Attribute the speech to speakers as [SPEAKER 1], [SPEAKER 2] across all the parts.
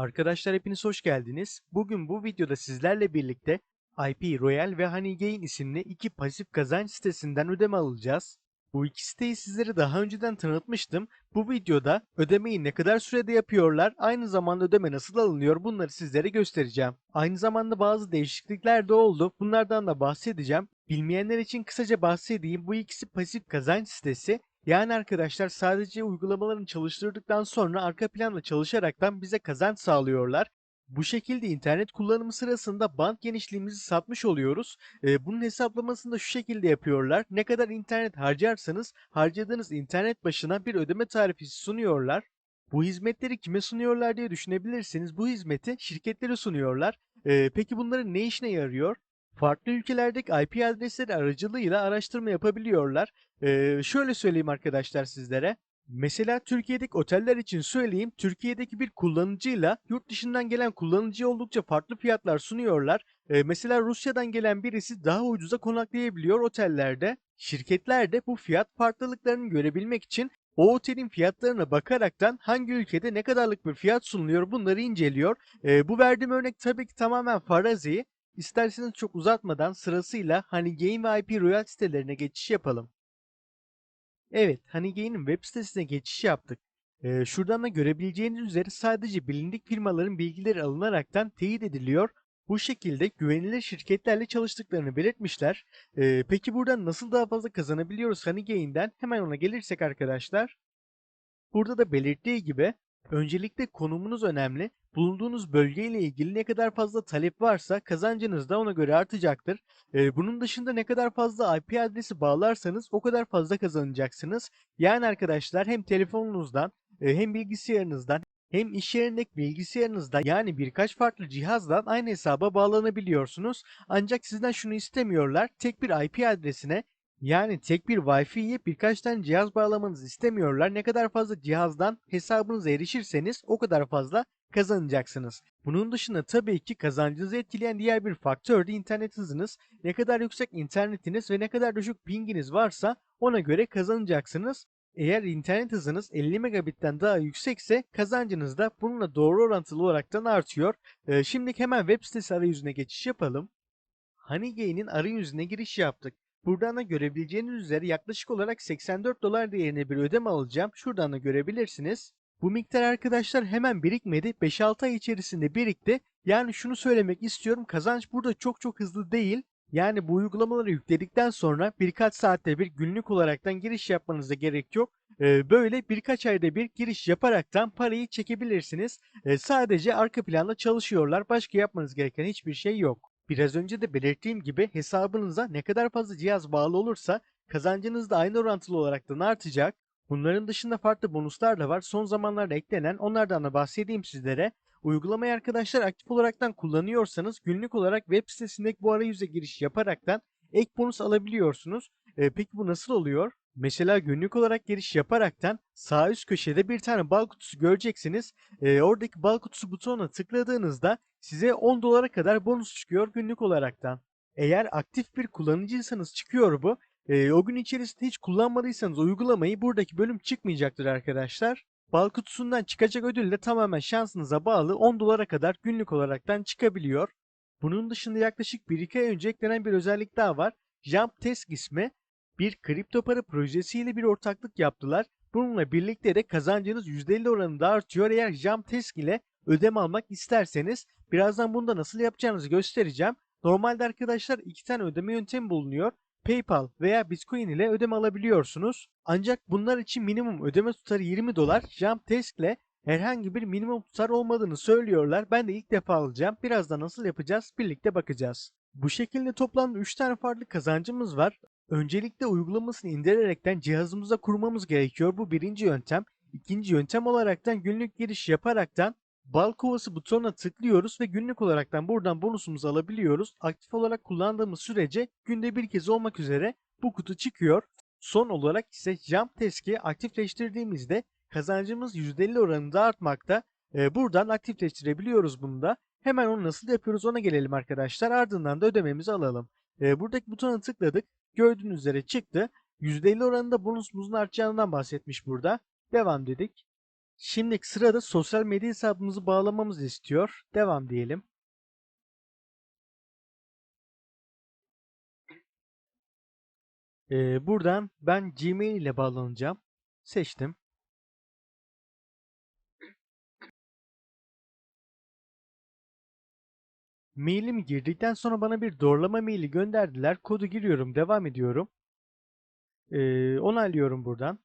[SPEAKER 1] Arkadaşlar hepiniz hoş geldiniz. Bugün bu videoda sizlerle birlikte IP Royal ve Honeygain isimli iki pasif kazanç sitesinden ödeme alacağız. Bu iki siteyi sizlere daha önceden tanıtmıştım. Bu videoda ödemeyi ne kadar sürede yapıyorlar, aynı zamanda ödeme nasıl alınıyor bunları sizlere göstereceğim. Aynı zamanda bazı değişiklikler de oldu. Bunlardan da bahsedeceğim. Bilmeyenler için kısaca bahsedeyim. Bu ikisi pasif kazanç sitesi yani arkadaşlar sadece uygulamalarını çalıştırdıktan sonra arka planda çalışaraktan bize kazanç sağlıyorlar. Bu şekilde internet kullanımı sırasında band genişliğimizi satmış oluyoruz. Ee, bunun hesaplamasını da şu şekilde yapıyorlar. Ne kadar internet harcarsanız harcadığınız internet başına bir ödeme tarifi sunuyorlar. Bu hizmetleri kime sunuyorlar diye düşünebilirsiniz. Bu hizmeti şirketlere sunuyorlar. Ee, peki bunların ne işine yarıyor? Farklı ülkelerdeki IP adresleri aracılığıyla araştırma yapabiliyorlar. Ee, şöyle söyleyeyim arkadaşlar sizlere. Mesela Türkiye'deki oteller için söyleyeyim. Türkiye'deki bir kullanıcıyla yurt dışından gelen kullanıcıya oldukça farklı fiyatlar sunuyorlar. Ee, mesela Rusya'dan gelen birisi daha ucuza konaklayabiliyor otellerde. Şirketler de bu fiyat farklılıklarını görebilmek için o otelin fiyatlarına bakaraktan hangi ülkede ne kadarlık bir fiyat sunuluyor bunları inceliyor. Ee, bu verdiğim örnek tabii ki tamamen farazi. İsterseniz çok uzatmadan sırasıyla Game ve IP Royal sitelerine geçiş yapalım. Evet, Honeygain'in web sitesine geçiş yaptık. Ee, şuradan da görebileceğiniz üzere sadece bilindik firmaların bilgileri alınaraktan teyit ediliyor. Bu şekilde güvenilir şirketlerle çalıştıklarını belirtmişler. Ee, peki buradan nasıl daha fazla kazanabiliyoruz Honeygain'den? Hemen ona gelirsek arkadaşlar. Burada da belirttiği gibi öncelikle konumunuz önemli. Bulunduğunuz bölgeyle ilgili ne kadar fazla talep varsa kazancınız da ona göre artacaktır. Ee, bunun dışında ne kadar fazla IP adresi bağlarsanız o kadar fazla kazanacaksınız. Yani arkadaşlar hem telefonunuzdan e, hem bilgisayarınızdan hem iş yerindeki bilgisayarınızdan yani birkaç farklı cihazdan aynı hesaba bağlanabiliyorsunuz. Ancak sizden şunu istemiyorlar. Tek bir IP adresine yani tek bir Wi-Fi'ye birkaç tane cihaz bağlamanızı istemiyorlar. Ne kadar fazla cihazdan hesabınıza erişirseniz o kadar fazla kazanacaksınız. Bunun dışında tabii ki kazancınızı etkileyen diğer bir faktör de internet hızınız. Ne kadar yüksek internetiniz ve ne kadar düşük pinginiz varsa ona göre kazanacaksınız. Eğer internet hızınız 50 megabitten daha yüksekse kazancınız da bununla doğru orantılı olaraktan artıyor. Ee, şimdi hemen web sitesi arayüzüne geçiş yapalım. Honeygain'in arayüzüne giriş yaptık. Buradan da görebileceğiniz üzere yaklaşık olarak 84 dolar değerinde bir ödeme alacağım. Şuradan da görebilirsiniz. Bu miktar arkadaşlar hemen birikmedi. 5-6 ay içerisinde birikti. Yani şunu söylemek istiyorum. Kazanç burada çok çok hızlı değil. Yani bu uygulamaları yükledikten sonra birkaç saatte bir günlük olaraktan giriş yapmanıza gerek yok. Ee, böyle birkaç ayda bir giriş yaparaktan parayı çekebilirsiniz. Ee, sadece arka planda çalışıyorlar. Başka yapmanız gereken hiçbir şey yok. Biraz önce de belirttiğim gibi hesabınıza ne kadar fazla cihaz bağlı olursa kazancınız da aynı orantılı olaraktan artacak. Bunların dışında farklı bonuslar da var. Son zamanlarda eklenen onlardan da bahsedeyim sizlere. Uygulamayı arkadaşlar aktif olaraktan kullanıyorsanız günlük olarak web sitesindeki bu arayüze giriş yaparaktan ek bonus alabiliyorsunuz. Ee, peki bu nasıl oluyor? Mesela günlük olarak giriş yaparaktan sağ üst köşede bir tane bal kutusu göreceksiniz. Ee, oradaki bal kutusu butonuna tıkladığınızda size 10 dolara kadar bonus çıkıyor günlük olaraktan. Eğer aktif bir kullanıcıysanız çıkıyor bu. Ee, o gün içerisinde hiç kullanmadıysanız uygulamayı buradaki bölüm çıkmayacaktır arkadaşlar. Bal kutusundan çıkacak ödül de tamamen şansınıza bağlı 10 dolara kadar günlük olaraktan çıkabiliyor. Bunun dışında yaklaşık 1-2 ay önce eklenen bir özellik daha var. Jump Task ismi bir kripto para projesiyle bir ortaklık yaptılar. Bununla birlikte de kazancınız %50 oranında artıyor eğer Jump Task ile ödeme almak isterseniz. Birazdan bunda nasıl yapacağınızı göstereceğim. Normalde arkadaşlar iki tane ödeme yöntemi bulunuyor. PayPal veya Bitcoin ile ödeme alabiliyorsunuz. Ancak bunlar için minimum ödeme tutarı 20 dolar. Jump Task ile herhangi bir minimum tutar olmadığını söylüyorlar. Ben de ilk defa alacağım. Birazdan nasıl yapacağız birlikte bakacağız. Bu şekilde toplamda 3 tane farklı kazancımız var. Öncelikle uygulamasını indirerekten cihazımıza kurmamız gerekiyor. Bu birinci yöntem. İkinci yöntem olaraktan günlük giriş yaparaktan bal kovası butonuna tıklıyoruz ve günlük olaraktan buradan bonusumuzu alabiliyoruz. Aktif olarak kullandığımız sürece günde bir kez olmak üzere bu kutu çıkıyor. Son olarak ise Jump Task'i aktifleştirdiğimizde kazancımız %50 oranında artmakta. Ee, buradan aktifleştirebiliyoruz bunu da. Hemen onu nasıl yapıyoruz ona gelelim arkadaşlar. Ardından da ödememizi alalım. Ee, buradaki butona tıkladık. Gördüğünüz üzere çıktı. %50 oranında bonusumuzun artacağından bahsetmiş burada. Devam dedik. Şimdi sırada sosyal medya hesabımızı bağlamamızı istiyor. Devam diyelim. Ee, buradan ben Gmail ile bağlanacağım. Seçtim. Mailimi girdikten sonra bana bir doğrulama maili gönderdiler. Kodu giriyorum, devam ediyorum. Ee, onaylıyorum buradan.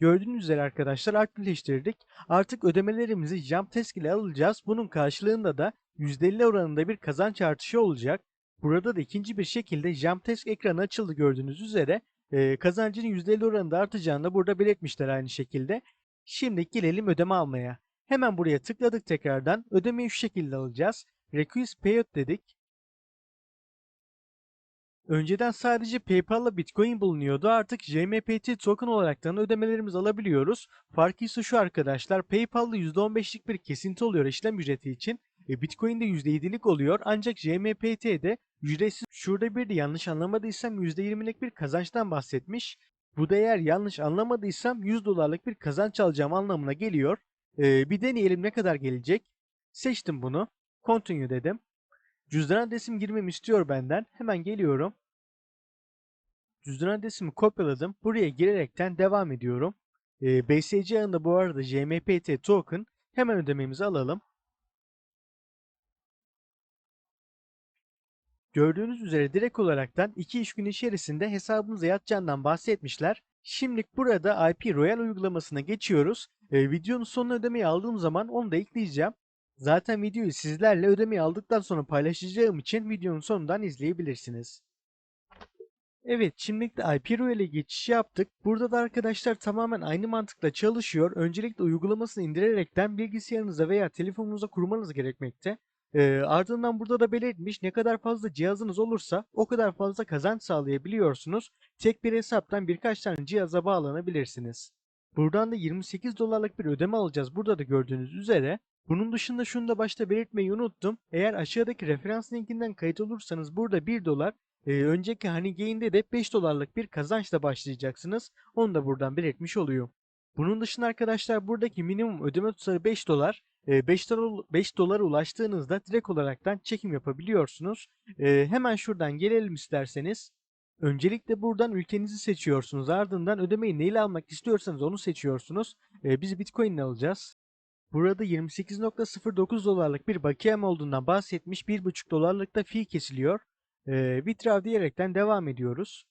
[SPEAKER 1] Gördüğünüz üzere arkadaşlar aktifleştirdik. Artık ödemelerimizi Jamtesk ile alacağız. Bunun karşılığında da %50 oranında bir kazanç artışı olacak. Burada da ikinci bir şekilde Jamtesk ekranı açıldı gördüğünüz üzere. Ee, kazancın %50 oranında artacağını da burada belirtmişler aynı şekilde. Şimdi gelelim ödeme almaya. Hemen buraya tıkladık tekrardan. Ödemeyi şu şekilde alacağız. Request Payout dedik. Önceden sadece PayPal'la Bitcoin bulunuyordu. Artık JMPT token olaraktan ödemelerimizi alabiliyoruz. Farkı ise şu arkadaşlar. PayPal'da %15'lik bir kesinti oluyor işlem ücreti için. E, Bitcoin'de %7'lik oluyor. Ancak JMPT'de ücretsiz. Şurada bir de yanlış anlamadıysam %20'lik bir kazançtan bahsetmiş. Bu da eğer yanlış anlamadıysam 100 dolarlık bir kazanç alacağım anlamına geliyor. E, bir deneyelim ne kadar gelecek. Seçtim bunu. Continue dedim. Cüzdan adresim girmemi istiyor benden. Hemen geliyorum. Cüzdan adresimi kopyaladım. Buraya girerekten devam ediyorum. E, BSC ağında bu arada JMPT token. Hemen ödememizi alalım. Gördüğünüz üzere direkt olaraktan 2 iş gün içerisinde hesabımıza yatacağından bahsetmişler. Şimdilik burada IP Royal uygulamasına geçiyoruz. E, videonun sonuna ödemeyi aldığım zaman onu da ekleyeceğim. Zaten videoyu sizlerle ödemeyi aldıktan sonra paylaşacağım için videonun sonundan izleyebilirsiniz. Evet, şimdilik de IP Royal'e geçiş yaptık. Burada da arkadaşlar tamamen aynı mantıkla çalışıyor. Öncelikle uygulamasını indirerekten bilgisayarınıza veya telefonunuza kurmanız gerekmekte. Ee, ardından burada da belirtmiş ne kadar fazla cihazınız olursa o kadar fazla kazanç sağlayabiliyorsunuz. Tek bir hesaptan birkaç tane cihaza bağlanabilirsiniz. Buradan da 28 dolarlık bir ödeme alacağız. Burada da gördüğünüz üzere. Bunun dışında şunu da başta belirtmeyi unuttum. Eğer aşağıdaki referans linkinden kayıt olursanız burada 1 dolar, e, önceki Honey Gain'de de 5 dolarlık bir kazançla başlayacaksınız. Onu da buradan belirtmiş oluyor. Bunun dışında arkadaşlar buradaki minimum ödeme tutarı 5 dolar. 5 dolar 5 dolara ulaştığınızda direkt olaraktan çekim yapabiliyorsunuz. E, hemen şuradan gelelim isterseniz. Öncelikle buradan ülkenizi seçiyorsunuz. Ardından ödemeyi neyle almak istiyorsanız onu seçiyorsunuz. E, biz Bitcoin ile alacağız. Burada 28.09 dolarlık bir bakiyem olduğundan bahsetmiş 1.5 dolarlık da fee kesiliyor. Ee, withdraw diyerekten devam ediyoruz.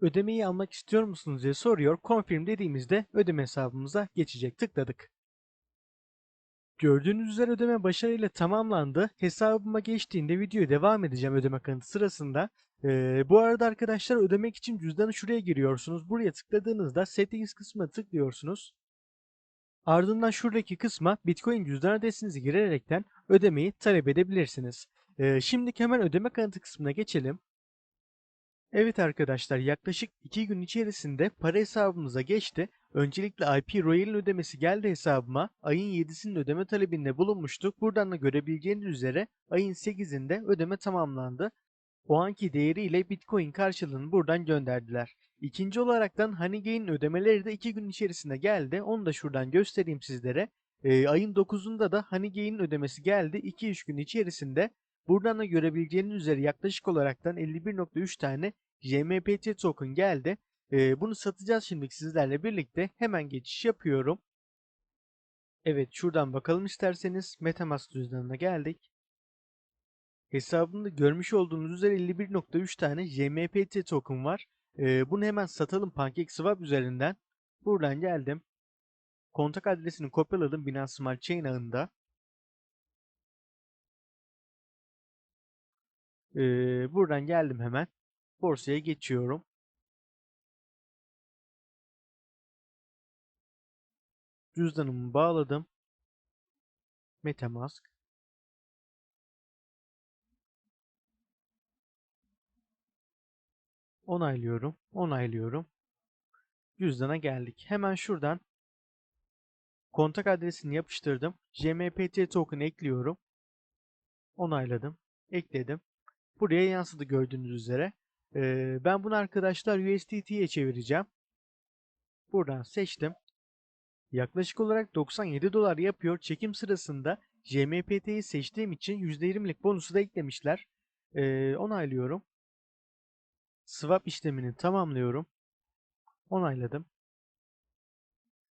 [SPEAKER 1] Ödemeyi almak istiyor musunuz diye soruyor. Confirm dediğimizde ödeme hesabımıza geçecek. Tıkladık. Gördüğünüz üzere ödeme başarıyla tamamlandı. Hesabıma geçtiğinde videoya devam edeceğim ödeme kanıtı sırasında. Ee, bu arada arkadaşlar ödemek için cüzdanı şuraya giriyorsunuz. Buraya tıkladığınızda settings kısmına tıklıyorsunuz. Ardından şuradaki kısma Bitcoin cüzdan adresinizi girerekten ödemeyi talep edebilirsiniz. Ee, şimdi hemen ödeme kanıtı kısmına geçelim. Evet arkadaşlar yaklaşık 2 gün içerisinde para hesabımıza geçti. Öncelikle IP Royal'in ödemesi geldi hesabıma. Ayın 7'sinin ödeme talebinde bulunmuştuk. Buradan da görebileceğiniz üzere ayın 8'inde ödeme tamamlandı. O anki değeriyle Bitcoin karşılığını buradan gönderdiler. İkinci olaraktan Honeygain ödemeleri de 2 gün içerisinde geldi. Onu da şuradan göstereyim sizlere. Ee, ayın 9'unda da Honeygain'in ödemesi geldi. 2-3 gün içerisinde. Buradan da görebileceğiniz üzere yaklaşık olaraktan 51.3 tane JMPT token geldi. Ee, bunu satacağız şimdi sizlerle birlikte. Hemen geçiş yapıyorum. Evet şuradan bakalım isterseniz Metamask cüzdanına geldik. Hesabımda görmüş olduğunuz üzere 51.3 tane JMPT token var. Ee, bunu hemen satalım PancakeSwap üzerinden. Buradan geldim. Kontak adresini kopyaladım Binance Smart Chain ağında. Ee, buradan geldim hemen. Borsaya geçiyorum. Cüzdanımı bağladım. Metamask. Onaylıyorum. Onaylıyorum. Cüzdana geldik. Hemen şuradan kontak adresini yapıştırdım. JMPT token ekliyorum. Onayladım. Ekledim. Buraya yansıdı gördüğünüz üzere. Ee, ben bunu arkadaşlar USDT'ye çevireceğim. Buradan seçtim. Yaklaşık olarak 97 dolar yapıyor. Çekim sırasında JMPT'yi seçtiğim için %20'lik bonusu da eklemişler. Ee, onaylıyorum. Swap işlemini tamamlıyorum. Onayladım.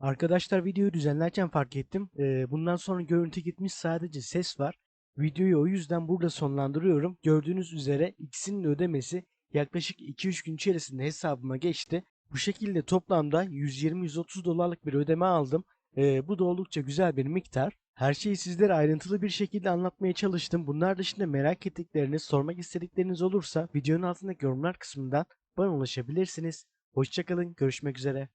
[SPEAKER 1] Arkadaşlar videoyu düzenlerken fark ettim. Ee, bundan sonra görüntü gitmiş sadece ses var. Videoyu o yüzden burada sonlandırıyorum. Gördüğünüz üzere ikisinin ödemesi yaklaşık 2-3 gün içerisinde hesabıma geçti. Bu şekilde toplamda 120-130 dolarlık bir ödeme aldım. Ee, bu da oldukça güzel bir miktar. Her şeyi sizlere ayrıntılı bir şekilde anlatmaya çalıştım. Bunlar dışında merak ettikleriniz, sormak istedikleriniz olursa videonun altındaki yorumlar kısmından bana ulaşabilirsiniz. Hoşçakalın, görüşmek üzere.